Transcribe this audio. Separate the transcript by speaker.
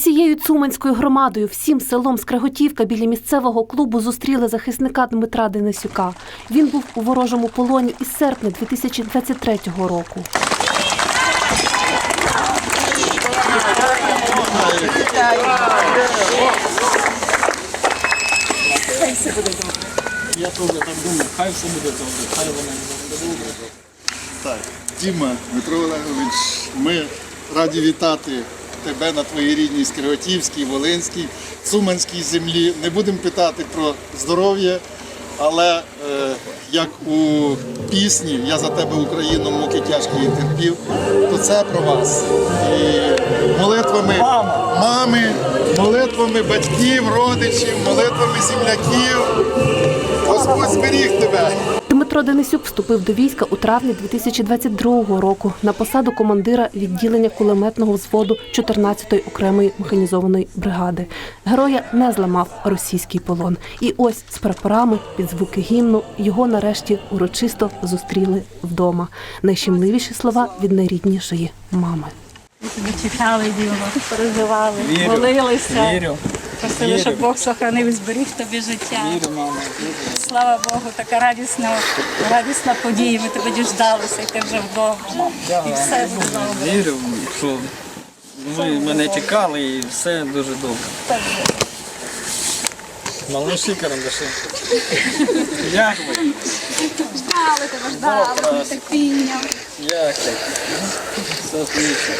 Speaker 1: Усією цуманською громадою, всім селом Скреготівка біля місцевого клубу зустріли захисника Дмитра Денисюка. Він був у ворожому полоні із серпня 2023 року.
Speaker 2: Я теж так думаю, хай все буде добре, хай воно буде добре.
Speaker 3: Так, Діма, Дмитро Олегович, ми раді вітати тебе на твоїй рідній Скриготівській, Волинській, Цуманській землі. Не будемо питати про здоров'я, але е, як у пісні Я за тебе Україну муки тяжкі і терпів, то це про вас. І молитвами мами, молитвами батьків, родичів, молитвами земляків. Господь зберіг тебе.
Speaker 1: Дмитро Денисюк вступив до війська у травні 2022 року на посаду командира відділення кулеметного взводу 14-ї окремої механізованої бригади. Героя не зламав російський полон. І ось з прапорами під звуки гімну його нарешті урочисто зустріли вдома. Найщемливіші слова від найріднішої мами.
Speaker 4: Тобі чекали діло, переживали,
Speaker 2: Вірю,
Speaker 4: молилися,
Speaker 2: Вірю,
Speaker 4: просили, щоб Бог сохранив і зберіг тобі життя.
Speaker 2: вірю, мама, вірю.
Speaker 4: Слава Богу, така радісна, радісна подія. Ми тебе діждалися, і ти вже вдома. І все буде добре.
Speaker 2: Вірю, що ви мене чекали і все дуже добре. Малыші карандаші. Як ви?
Speaker 4: Ждали тебе, ждали, з нетерпінням.
Speaker 2: Як ви? Все отлично.